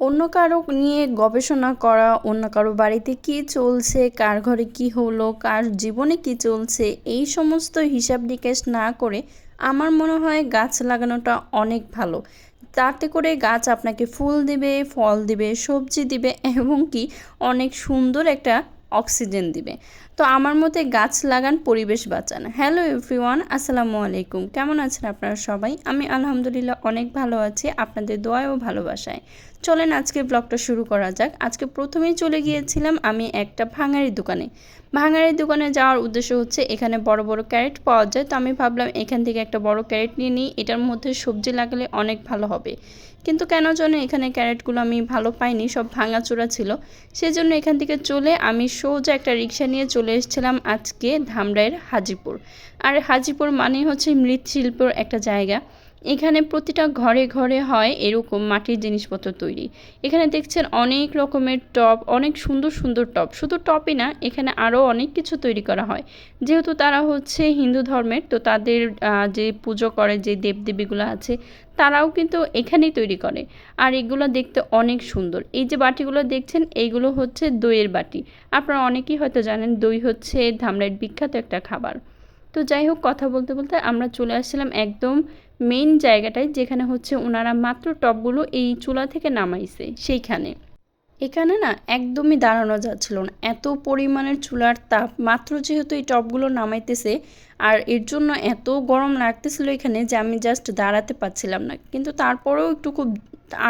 অন্য কারও নিয়ে গবেষণা করা, অন্য কারও বাড়িতে কি চলছে, কার ঘরে কি হলো, কার জীবনে কি চলছে, এই সমস্ত হিসাব নিকাশ না করে আমার মনে হয় গাছ লাগানোটা অনেক ভালো। তাতে করে গাছ আপনাকে ফুল দিবে, ফল দিবে, সবজি দিবে, এবং কি অনেক সুন্দর একটা অক্সিজেন দিবে। তো আমার মতে গাছ লাগান, পরিবেশ বাঁচান। হ্যালো এভরিওয়ান, আসসালামু আলাইকুম। কেমন আছেন আপনারা সবাই? আমি আলহামদুলিল্লাহ অনেক ভালো আছি, আপনাদের দোয়া ও ভালোবাসায়। চলেন আজকে ব্লগটা শুরু করা যাক। আজকে প্রথমেই চলে গিয়েছিলাম আমি একটা ভাঙারির দোকানে। ভাঙারির দোকানে যাওয়ার উদ্দেশ্য হচ্ছে এখানে বড় বড় ক্যারেট পাওয়া যায়। তো আমি ভাবলাম এখান থেকে একটা বড় ক্যারেট নিয়ে নিই, এটার মধ্যে সবজি লাগালে অনেক ভালো হবে। কিন্তু কেন যেন এখানে ক্যারেটগুলো আমি ভালো পাইনি, সব ভাঙাচোরা ছিল। সেজন্য এখান থেকে চলে আমি সোজা একটা রিক্সা নিয়ে চলে এসেছিলাম আজকে ধামরাইয়ের হাজিপুর। আর হাজিপুর মানেই হচ্ছে মৃৎশিল্পর একটা জায়গা। এখানে প্রতিটা ঘরে ঘরে হয় এরকম মাটির জিনিসপত্র তৈরি। এখানে দেখছেন অনেক রকমের টপ অনেক সুন্দর সুন্দর টপ শুধু টপই না, এখানে আরও অনেক কিছু তৈরি করা হয়। যেহেতু তারা হচ্ছে হিন্দু ধর্মের, তো তাদের যে পুজো করে, যে দেবদেবীগুলো আছে, তারাও কিন্তু এখানেই তৈরি করে। আর এগুলো দেখতে অনেক সুন্দর। এই যে বাটিগুলো দেখছেন, এইগুলো হচ্ছে দইয়ের বাটি। আপনারা অনেকেই হয়তো জানেন, দই হচ্ছে ধামরাইয়ের বিখ্যাত একটা খাবার। তো যাই হোক, কথা বলতে বলতে আমরা চলে আসছিলাম একদম মেইন জায়গাটায়, যেখানে হচ্ছে ওনারা মাত্র টপগুলো এই চুলা থেকে নামাইছে, সেইখানে। এখানে না একদমই দাঁড়ানো যাচ্ছিল না। এত পরিমাণের চুলার তাপ মাত্র যেহেতু এই টপগুলো নামাইতেছে, আর এর জন্য এত গরম লাগতেছিল এখানে যে আমি জাস্ট দাঁড়াতে পারছিলাম না। কিন্তু তারপরেও একটু খুব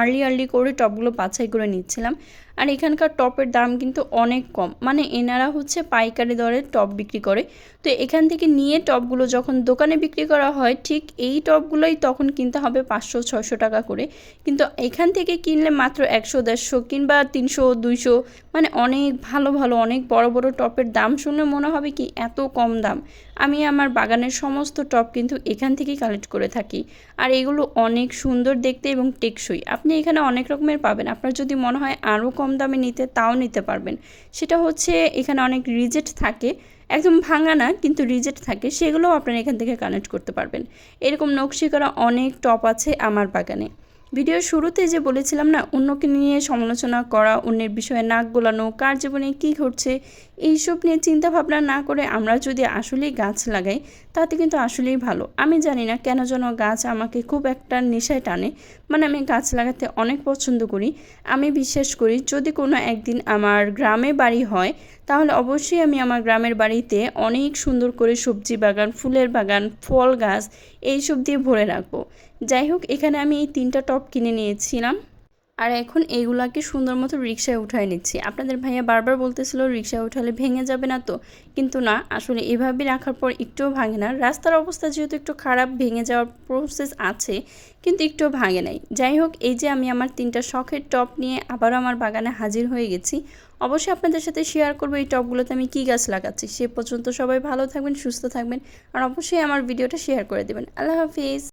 আর্লি আর্লি করে টপগুলো বাছাই করে নিচ্ছিলাম। আর এখানকার টপের দাম কিন্তু অনেক কম। মানে এনারা হচ্ছে পাইকারি দরে টপ বিক্রি করে। তো এখান থেকে নিয়ে টপগুলো যখন দোকানে বিক্রি করা হয়, ঠিক এই টপগুলোই তখন কিনতে হবে পাঁচশো, ছয়শো টাকা করে। কিন্তু এখান থেকে কিনলে মাত্র একশো, দেড়শো কিংবা তিনশো, দুইশো মানে অনেক ভালো ভালো, অনেক বড় বড় টপের দাম শুনলে মনে হবে কি এত কম দাম। আমি আমার বাগানের সমস্ত টপ কিন্তু এখান থেকেই কালেক্ট করে থাকি। আর এগুলো অনেক সুন্দর দেখতে এবং টেকসই। আপনি এখানে অনেক রকমের পাবেন। আপনার যদি মনে হয় আরও কম দামে নিতে, তাও নিতে পারবেন। সেটা হচ্ছে এখানে অনেক রিজেক্ট থাকে। একদম ভাঙা না, কিন্তু রিজেক্ট থাকে। সেগুলোও আপনারা এখান থেকে কানেক্ট করতে পারবেন। এরকম নকশি করা অনেক টপ আছে আমার বাগানে। ভিডিওর শুরুতে যে বলেছিলাম না, অন্যকে নিয়ে সমালোচনা করা, অন্যের বিষয়ে নাক গোলানো, কার জীবনে কী ঘটছে এইসব নিয়ে চিন্তা ভাবনা না করে আমরা যদি আসলেই গাছ লাগাই, তাতে কিন্তু আসলেই ভালো। আমি জানি না কেন যেন গাছ আমাকে খুব একটা নেশায় টানে। মানে আমি গাছ লাগাতে অনেক পছন্দ করি। আমি বিশ্বাস করি যদি কোনো একদিন আমার গ্রামে বাড়ি হয়, তাহলে অবশ্যই আমি আমার গ্রামের বাড়িতে অনেক সুন্দর করে সবজি বাগান, ফুলের বাগান, ফল গাছ, এইসব দিয়ে ভরে রাখব। যাই হোক, এখানে আমি এই তিনটা টপ কিনে নিয়েছিলাম। আর এখন এইগুলাকে সুন্দর মতো রিক্সায় উঠায় নিচ্ছি। আপনাদের ভাইয়া বারবার বলতেছিল রিক্সায় উঠালে ভেঙে যাবে না তো। কিন্তু না, আসলে এভাবে রাখার পর একটুও ভাঙে না। রাস্তার অবস্থা যেহেতু একটু খারাপ, ভেঙে যাওয়ার প্রসেস আছে, কিন্তু একটুও ভাঙে নাই। যাই হোক, এই যে আমি আমার তিনটা শখের টপ নিয়ে আবারও আমার বাগানে হাজির হয়ে গেছি। অবশ্যই আপনাদের সাথে শেয়ার করব এই টপগুলোতে আমি কী গাছ লাগাচ্ছি। সে পর্যন্ত সবাই ভালো থাকবেন, সুস্থ থাকবেন, আর অবশ্যই আমার ভিডিওটা শেয়ার করে দেবেন। আল্লাহ হাফিজ।